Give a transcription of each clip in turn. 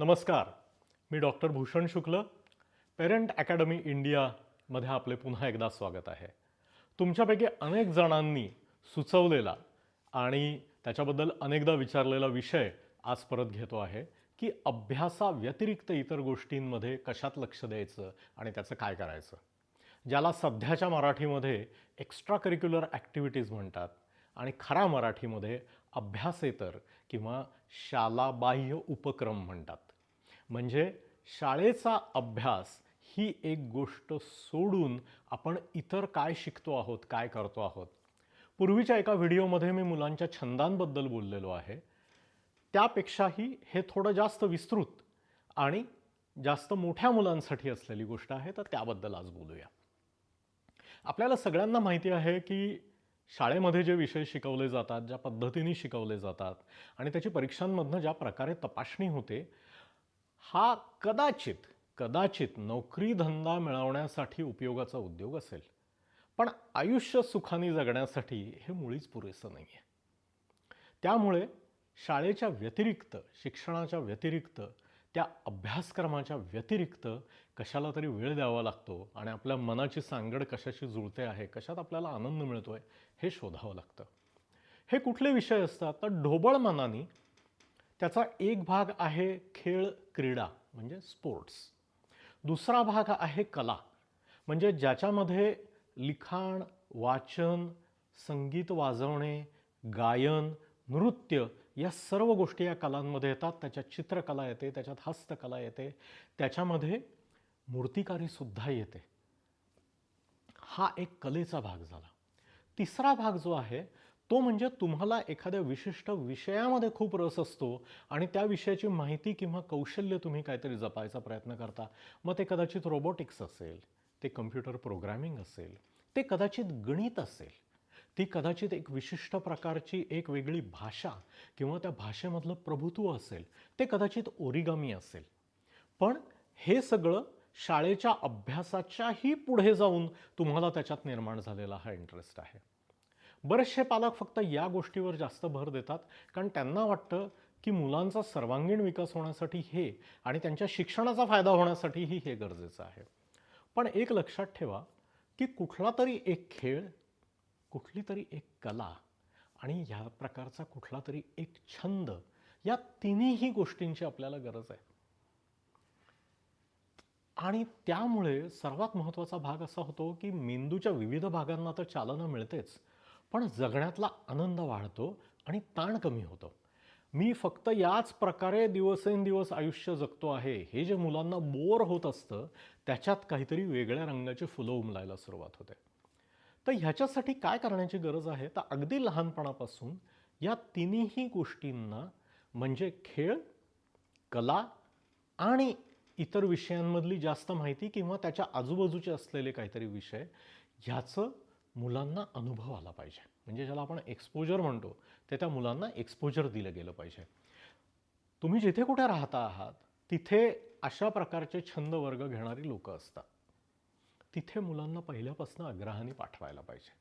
नमस्कार. मी डॉक्टर भूषण शुक्ल parent academy इंडियामध्ये आपले पुन्हा एकदा स्वागत आहे. तुमच्यापैकी अनेक जणांनी सुचवलेला आणि त्याच्याबद्दल अनेकदा विचारलेला विषय आज परत घेतो आहे की अभ्यासाव्यतिरिक्त इतर गोष्टींमध्ये कशात लक्ष द्यायचं आणि त्याचं काय करायचं? ज्याला सध्याच्या मराठीमध्ये एक्स्ट्रा करिक्युलर ॲक्टिव्हिटीज म्हणतात आणि खऱ्या मराठीमध्ये अभ्यासेतर किंवा शालाबाह्य उपक्रम म्हणतात. म्हणजे शाळेचा अभ्यास ही एक गोष्ट सोडून आपण इतर काय शिकतो आहोत काय करतो आहोत? पूर्वीच्या एका व्हिडिओमध्ये मी मुलांच्या छंदांबद्दल बोललेलो आहे. त्यापेक्षाही हे थोडं जास्त विस्तृत आणि जास्त मोठ्या मुलांसाठी असलेली गोष्ट आहे तर त्याबद्दल आज बोलूया. आपल्याला सगळ्यांना माहिती आहे की शाळेमध्ये जे विषय शिकवले जातात ज्या पद्धतीने शिकवले जातात आणि त्याची परीक्षांमधनं ज्या प्रकारे तपासणी होते हा कदाचित कदाचित नोकरी धंदा मिळवण्यासाठी उपयोगाचा उद्योग असेल पण आयुष्य सुखाने जगण्यासाठी हे मुळीच पुरेसं नाही आहे त्यामुळे शाळेच्या व्यतिरिक्त शिक्षणाच्या व्यतिरिक्त त्या अभ्यासक्रमाच्या व्यतिरिक्त कशाला तरी वेळ द्यावा लागतो आणि आपल्या मनाची सांगड कशाशी जुळते आहे कशात आपल्याला आनंद मिळतो आहे हे शोधावं लागतं. हे कुठले विषय असतात? तर ढोबळ मनाने त्याचा एक भाग आहे खेळ क्रीडा म्हणजे स्पोर्ट्स दुसरा भाग आहे कला म्हणजे ज्याच्यामध्ये लिखाण वाचन संगीत वाजवणे गायन नृत्य या सर्व गोष्टी या कलांमध्ये येतात. त्याच्यात चित्रकला येते त्याच्यात हस्तकला येते त्याच्यामध्ये मूर्तिकारीसुद्धा येते. हा एक कलेचा भाग झाला. तिसरा भाग जो आहे तो म्हणजे तुम्हाला एखाद्या विशिष्ट विषयामध्ये खूप रस असतो आणि त्या विषयाची माहिती किंवा कौशल्य तुम्ही काहीतरी जपायचा प्रयत्न करता. मग ते कदाचित रोबोटिक्स असेल ते कम्प्युटर प्रोग्रॅमिंग असेल ते कदाचित गणित असेल ती कदाचित एक विशिष्ट प्रकारची एक वेगळी भाषा किंवा त्या भाषेमधलं प्रभुत्व असेल ते कदाचित ओरिगामी असेल. पण हे सगळं शाळेच्या अभ्यासाच्याही पुढे जाऊन तुम्हाला त्याच्यात निर्माण झालेला हा इंटरेस्ट आहे. बरेचसे पालक फक्त या गोष्टीवर जास्त भर देतात कारण त्यांना वाटतं की मुलांचा सर्वांगीण विकास होण्यासाठी हे आणि त्यांच्या शिक्षणाचा फायदा होण्यासाठीही हे गरजेचं आहे. पण एक लक्षात ठेवा की कुठला तरी एक खेळ कुठली तरी एक कला आणि ह्या प्रकारचा कुठला तरी एक छंद या तिन्ही गोष्टींची आपल्याला गरज आहे. आणि त्यामुळे सर्वात महत्त्वाचा भाग असा होतो की मेंदूच्या विविध भागांना तर चालना मिळतेच पण जगण्यातला आनंद वाढतो आणि ताण कमी होतो. मी फक्त याच प्रकारे दिवसेंदिवस आयुष्य जगतो आहे हे जे मुलांना बोर होत असतं त्याच्यात काहीतरी वेगळ्या रंगाची फुलं उमलायला सुरुवात होते. तर ह्याच्यासाठी काय करण्याची गरज आहे? तर अगदी लहानपणापासून या तिन्ही गोष्टींना म्हणजे खेळ कला आणि इतर विषयांमधली जास्त माहिती किंवा त्याच्या आजूबाजूचे असलेले काहीतरी विषय ह्याचं मुलांना अनुभव आला पाहिजे. म्हणजे ज्याला आपण एक्सपोजर म्हणतो ते त्या मुलांना एक्सपोजर दिलं गेलं पाहिजे. तुम्ही जिथे कुठे राहता आहात तिथे अशा प्रकारचे छंद वर्ग घेणारी लोकं असतात. तिथे मुलांना पहिल्यापासून आग्रहाने पाठवायला पाहिजे.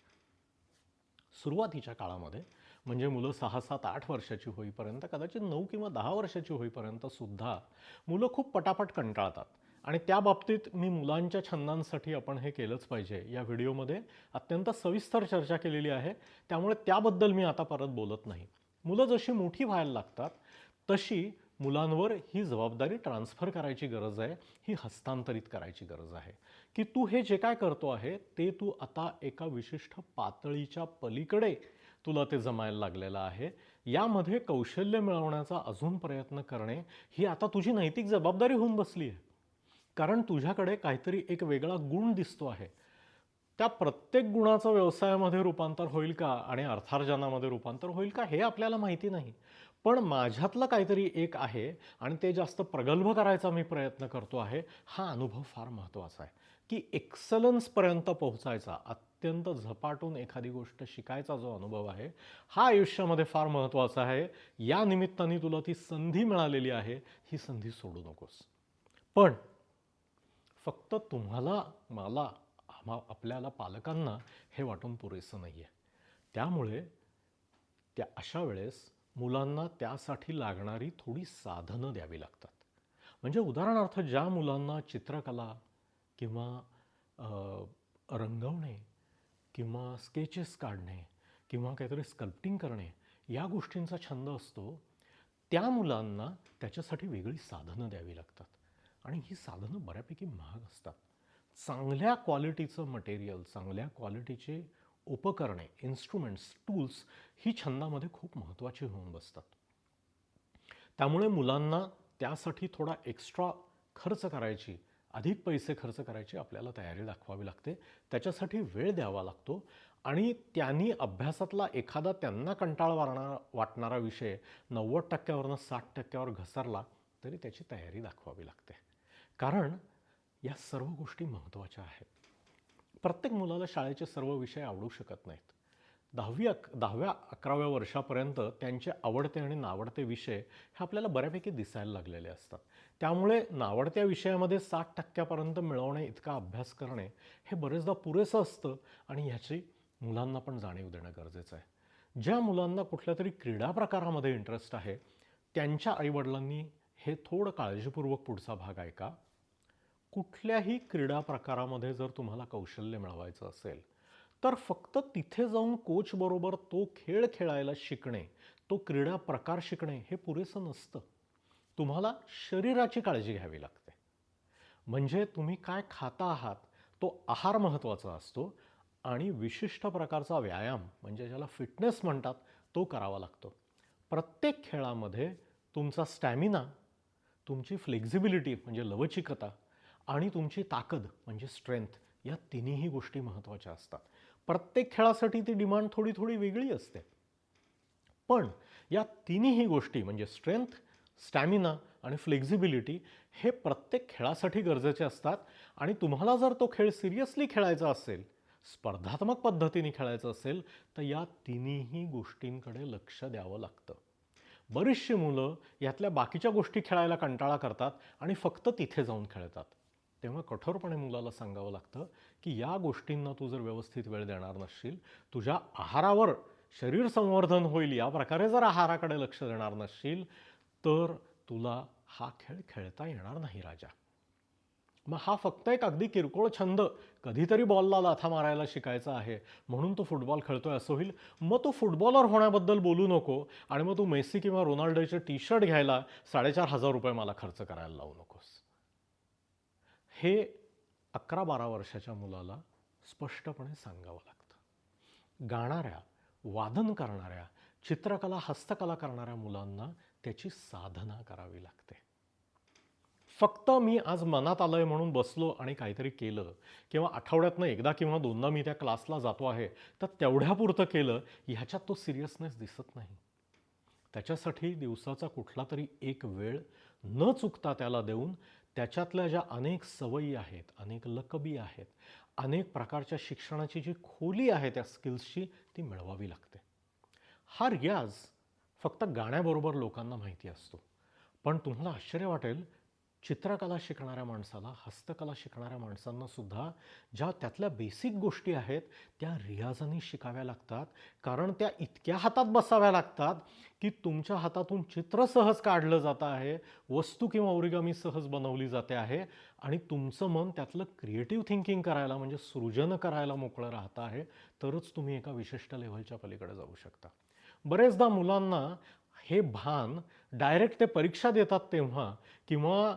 सुरुवातीच्या काळामध्ये म्हणजे मुलं सहा सात आठ वर्षाची होईपर्यंत कदाचित नऊ किंवा दहा वर्षाची होईपर्यंत सुद्धा मुलं खूप पटापट कंटाळतात. आणि त्या बाबतीत मी मुलांच्या छंदांसाठी आपण हे केलंच पाहिजे. या व्हिडिओमध्ये अत्यंत सविस्तर चर्चा केलेली आहे. त्यामुळे त्याबद्दल मी आता परत बोलत नाही. मुलं जशी मोठी व्हायला लागतात तशी मुलांवर ही जबाबदारी ट्रान्स्फर करायची गरज आहे ही हस्तांतरित करायची गरज आहे. की तू हे जे काय करतो आहे ते तू आता एका विशिष्ट पातळीच्या पलीकडे तुला ते जमायला लागलेलं आहे. यामध्ये कौशल्य मिळवण्याचा अजून प्रयत्न करणे ही आता तुझी नैतिक जबाबदारी होऊन बसली आहे. कारण तुझ्याकडे काहीतरी एक वेगळा गुण दिसतो आहे. त्या प्रत्येक गुणाचं व्यवसायामध्ये रूपांतर होईल का आणि अर्थार्जनामध्ये रूपांतर होईल का हे आपल्याला माहिती नाही. पण माझ्यातलं काहीतरी एक आहे आणि ते जास्त प्रगल्भ करायचा मी प्रयत्न करतो आहे हा अनुभव फार महत्त्वाचा आहे. की एक्सलन्सपर्यंत पोहोचायचा अत्यंत झपाटून एखादी गोष्ट शिकायचा जो अनुभव आहे हा आयुष्यामध्ये फार महत्त्वाचा आहे. या निमित्ताने तुला ती संधी मिळालेली आहे ही संधी सोडू नकोस. पण फक्त तुम्हाला मला आम्हा आपल्याला पालकांना हे वाटून पुरेसं नाही आहे त्यामुळे त्या अशा वेळेस मुलांना त्यासाठी लागणारी थोडी साधनं द्यावी लागतात. म्हणजे उदाहरणार्थ ज्या मुलांना चित्रकला किंवा रंगवणे किंवा स्केचेस काढणे किंवा काहीतरी स्कल्प्टिंग करणे या गोष्टींचा छंद असतो त्या मुलांना त्याच्यासाठी वेगळी साधनं द्यावी लागतात. आणि ही साधनं बऱ्यापैकी महाग असतात. चांगल्या क्वालिटीचं मटेरियल चांगल्या क्वालिटीचे उपकरणे इन्स्ट्रुमेंट्स टूल्स ही छंदामध्ये खूप महत्त्वाची होऊन बसतात. त्यामुळे मुलांना त्यासाठी थोडा एक्स्ट्रा खर्च करायची अधिक पैसे खर्च करायची आपल्याला तयारी दाखवावी लागते. त्याच्यासाठी वेळ द्यावा लागतो आणि त्यांनी अभ्यासातला एखादा त्यांना कंटाळ वारणा वाटणारा विषय नव्वद टक्क्यावरनं साठ टक्क्यावर घसरला तरी त्याची तयारी दाखवावी लागते. कारण या सर्व गोष्टी महत्त्वाच्या आहेत. प्रत्येक मुलाला शाळेचे सर्व विषय आवडू शकत नाहीत. दहावी अक दहाव्या अकराव्या वर्षापर्यंत त्यांचे आवडते आणि नावडते विषय हे आपल्याला बऱ्यापैकी दिसायला लागलेले असतात. त्यामुळे नावडत्या विषयामध्ये साठ टक्क्यापर्यंत मिळवणे इतका अभ्यास करणे हे बरेचदा पुरेसं असतं आणि ह्याची मुलांना पण जाणीव देणं गरजेचं आहे. ज्या मुलांना कुठल्या तरी क्रीडा प्रकारामध्ये इंटरेस्ट आहे त्यांच्या आईवडिलांनी हे थोडं काळजीपूर्वक पुढचा भाग ऐका. कुठल्याही क्रीडा प्रकारामध्ये जर तुम्हाला कौशल्य मिळवायचं असेल तर फक्त तिथे जाऊन कोचबरोबर तो खेळ खेळायला शिकणे तो क्रीडा प्रकार शिकणे हे पुरेसं नसतं. तुम्हाला शरीराची काळजी घ्यावी लागते. म्हणजे तुम्ही काय खाता आहात तो आहार महत्त्वाचा असतो आणि विशिष्ट प्रकारचा व्यायाम म्हणजे ज्याला फिटनेस म्हणतात तो करावा लागतो. प्रत्येक खेळामध्ये तुमचा स्टॅमिना तुमची फ्लेक्झिबिलिटी म्हणजे लवचिकता आणि तुमची ताकद म्हणजे स्ट्रेंथ या तिन्ही गोष्टी महत्त्वाच्या असतात. प्रत्येक खेळासाठी ती डिमांड थोडी थोडी वेगळी असते. पण या तिन्ही गोष्टी म्हणजे स्ट्रेंथ स्टॅमिना आणि फ्लेक्झिबिलिटी हे प्रत्येक खेळासाठी गरजेचे असतात. आणि तुम्हाला जर तो खेळ सिरियसली खेळायचा असेल स्पर्धात्मक पद्धतीने खेळायचं असेल तर या तिन्ही गोष्टींकडे लक्ष द्यावं लागतं. बरीचशी मुलं यातल्या बाकीच्या गोष्टी खेळायला कंटाळा करतात आणि फक्त तिथे जाऊन खेळतात. तेव्हा कठोरपणे मुलाला सांगावं लागतं की या गोष्टींना तू जर व्यवस्थित वेळ देणार नसशील तुझ्या आहारावर शरीर संवर्धन होईल या प्रकारे जर आहाराकडे लक्ष देणार नसशील तर तुला हा खेळ खेळता येणार नाही राजा. मग हा फक्त एक अगदी किरकोळ छंद कधीतरी बॉलला लाथा मारायला शिकायचा आहे म्हणून तो फुटबॉल खेळतोय असं होईल. मग तो फुटबॉलर होण्याबद्दल बोलू नको आणि मग तू मेसी किंवा रोनाल्डोचे टी शर्ट घ्यायला साडेचार हजार रुपये मला खर्च करायला लावू नकोस. हे अकरा बारा वर्षाच्या मुलाला स्पष्टपणे सांगावं लागतं. गाणाऱ्या वादन करणाऱ्या चित्रकला हस्तकला करणाऱ्या मुलांना त्याची साधना करावी लागते. फक्त मी आज मनात आलंय म्हणून बसलो आणि काहीतरी केलं किंवा आठवड्यातनं एकदा किंवा दोनदा मी त्या क्लासला जातो आहे तर तेवढ्यापुरतं केलं ह्याच्यात तो सिरियसनेस दिसत नाही. त्याच्यासाठी दिवसाचा कुठला तरी एक वेळ न चुकता त्याला देऊन त्याच्यातल्या ज्या अनेक सवयी आहेत अनेक लकबी आहेत अनेक प्रकारच्या शिक्षणाची जी खोली आहे त्या स्किल्सची ती मिळवावी लागते. हा रियाज फक्त गाण्याबरोबर लोकांना माहिती असतो. पण तुम्हाला आश्चर्य वाटेल चित्रकला शिकणाऱ्या माणसाला हस्तकला शिकणाऱ्या माणसांना सुद्धा ज्या त्यातल्या बेसिक गोष्टी आहेत त्या रियाजाने शिकाव्या लागतात. कारण त्या इतक्या हातात बसाव्या लागतात की तुमच्या हातातून चित्र सहज काढलं जातं आहे वस्तू किंवा ओरिगामी सहज बनवली जाते आहे आणि तुमचं मन त्यातलं क्रिएटिव्ह थिंकिंग करायला म्हणजे सृजन करायला मोकळं राहतं आहे. तरच तुम्ही एका विशिष्ट लेव्हलच्या पलीकडे जाऊ शकता. बरेचदा मुलांना हे भान डायरेक्ट ते परीक्षा देतात तेव्हा किंवा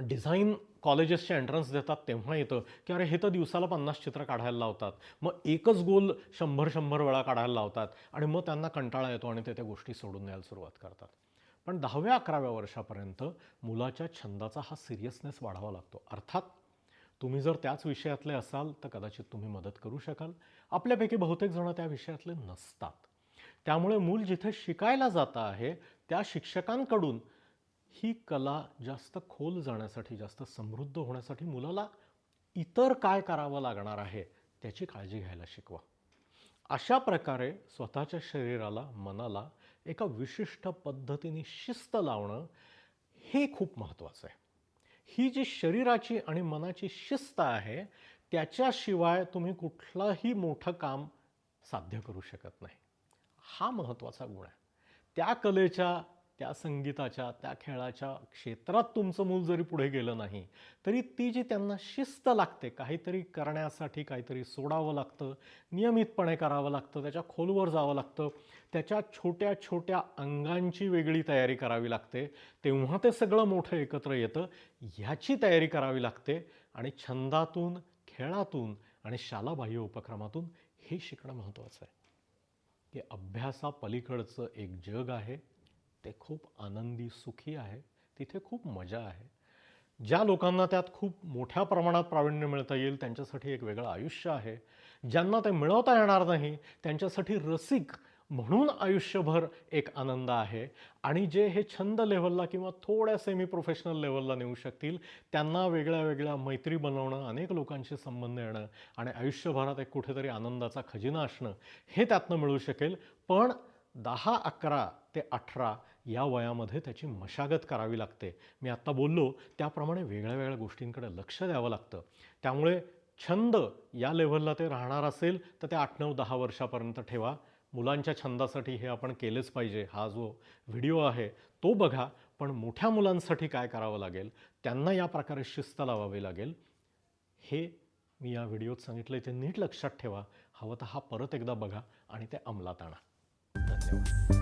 डिझाईन कॉलेजेसचे एंट्रन्स देतात तेव्हा येतं की अरे हे तर दिवसाला पन्नास चित्र काढायला लावतात. मग एकच गोल शंभर शंभर वेळा काढायला लावतात आणि मग त्यांना कंटाळा येतो आणि ते त्या गोष्टी सोडून द्यायला सुरुवात करतात. पण दहाव्या अकराव्या वर्षापर्यंत मुलाच्या छंदाचा हा सिरियसनेस वाढावा लागतो. अर्थात तुम्ही जर त्याच विषयातले असाल तर कदाचित तुम्ही मदत करू शकाल. आपल्यापैकी बहुतेक जण त्या विषयातले नसतात. त्यामुळे मूल जिथे शिकायला जातं आहे त्या शिक्षकांकडून ही कला जास्त खोल जाण्यासाठी जास्त समृद्ध होण्यासाठी मुलाला इतर काय करावं लागणार आहे त्याची काळजी घ्यायला शिकवा. अशा प्रकारे स्वतःच्या शरीराला मनाला एका विशिष्ट पद्धतीने शिस्त लावणं हे खूप महत्त्वाचं आहे. ही जी शरीराची आणि मनाची शिस्त आहे त्याच्याशिवाय तुम्ही कुठलंही मोठं काम साध्य करू शकत नाही. हा महत्त्वाचा गुण आहे. त्या कलेच्या त्या संगीताच्या त्या खेळाच्या क्षेत्रात तुमचं मूल जरी पुढे गेलं नाही तरी ती जी त्यांना शिस्त लागते काहीतरी करण्यासाठी काहीतरी सोडावं लागतं नियमितपणे करावं लागतं त्याच्या खोलवर जावं लागतं त्याच्या छोट्या छोट्या अंगांची वेगळी तयारी करावी लागते तेव्हा ते सगळं मोठं एकत्र येतं ह्याची तयारी करावी लागते आणि छंदातून खेळातून आणि शालाबाह्य उपक्रमातून हे शिकणं महत्त्वाचं आहे. की अभ्यासापलीकडचं एक जग आहे ते खूप आनंदी सुखी आहे. तिथे खूप मजा आहे. ज्या लोकांना त्यात खूप मोठ्या प्रमाणात प्रावीण्य मिळता येईल त्यांच्यासाठी एक वेगळं आयुष्य आहे. ज्यांना ते मिळवता येणार नाही त्यांच्यासाठी रसिक म्हणून आयुष्यभर एक आनंद आहे. आणि जे हे छंद लेवलला किंवा थोड्या सेमी प्रोफेशनल लेवलला नेऊ शकतील त्यांना वेगळ्या वेगळ्या मैत्री बनवणं अनेक लोकांशी संबंध येणं आणि आयुष्यभरात एक कुठेतरी आनंदाचा खजिना असणं हे त्यातनं मिळू शकेल. पण दहा अकरा ते अठरा या वयामध्ये त्याची मशागत करावी लागते. मी आत्ता बोललो त्याप्रमाणे वेगळ्या वेगळ्या गोष्टींकडे लक्ष द्यावं लागतं. त्यामुळे छंद या लेव्हलला ते राहणार असेल तर ते आठ नऊ दहा वर्षापर्यंत ठेवा. मुलांच्या छंदासाठी हे आपण केलेच पाहिजे. हा जो व्हिडिओ आहे तो बघा. पण मोठ्या मुलांसाठी काय करावं लागेल? त्यांना या प्रकारे शिस्त लावावी लागेल. हे मी या व्हिडिओत सांगितलं ते नीट लक्षात ठेवा. हवं तर हा परत एकदा बघा आणि ते अंमलात आणा. धन्यवाद.